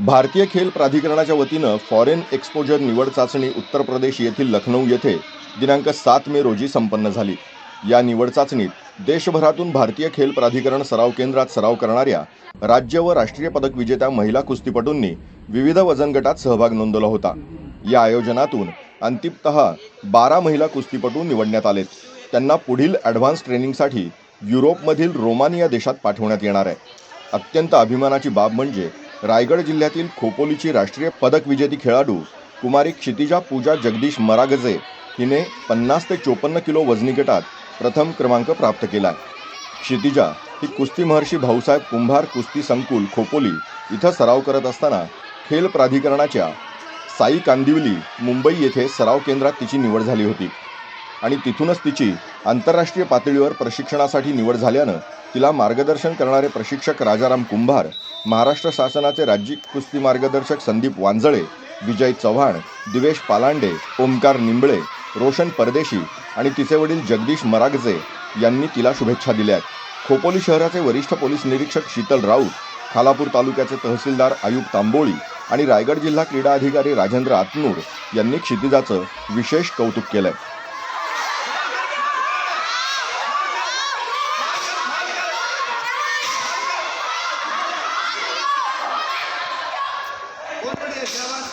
भारतीय खेल प्राधिकरणाच्या वतीनं फॉरेन एक्सपोजर निवड चाचणी उत्तर प्रदेश येथील लखनौ येथे दिनांक सात मे रोजी संपन्न झाली. या निवड चाचणीत देशभरातून भारतीय खेल प्राधिकरण सराव केंद्रात सराव करणाऱ्या राज्य व राष्ट्रीय पदक विजेत्या महिला कुस्तीपटूंनी विविध वजन गटात सहभाग नोंदवला होता. या आयोजनातून अंतिमत बारा महिला कुस्तीपटू निवडण्यात आलेत. त्यांना पुढील ॲडव्हान्स ट्रेनिंगसाठी युरोपमधील रोमानिया देशात पाठवण्यात येणार आहे. अत्यंत अभिमानाची बाब म्हणजे रायगड जिल्ह्यातील खोपोलीची राष्ट्रीय पदक विजेती खेळाडू कुमारी क्षितिजा पूजा जगदीश मरागजे हिने पन्नास ते चोपन्न किलो वजनी गटात प्रथम क्रमांक प्राप्त केला. क्षितिजा ही कुस्ती महर्षी भाऊसाहेब कुंभार कुस्ती संकुल खोपोली इथं सराव करत असताना खेल प्राधिकरणाच्या साई कांदिवली मुंबई येथे सराव केंद्रात तिची निवड झाली होती आणि तिथूनच तिची आंतरराष्ट्रीय पातळीवर प्रशिक्षणासाठी निवड झाल्यानं तिला मार्गदर्शन करणारे प्रशिक्षक राजाराम कुंभार महाराष्ट्र शासनाचे राज्य कुस्ती मार्गदर्शक संदीप वांजळे विजय चव्हाण दिवेश पालांडे ओमकार निंबळे रोशन परदेशी आणि तिचे वडील जगदीश मरागजे यांनी तिला शुभेच्छा दिल्या आहेत. खोपोली शहराचे वरिष्ठ पोलीस निरीक्षक शीतल राऊत खालापूर तालुक्याचे तहसीलदार आयुब तांबोळी आणि रायगड जिल्हा क्रीडा अधिकारी राजेंद्र आतनूर यांनी क्षितिजाचं विशेष कौतुक केलं आहे Onur yaşa bak.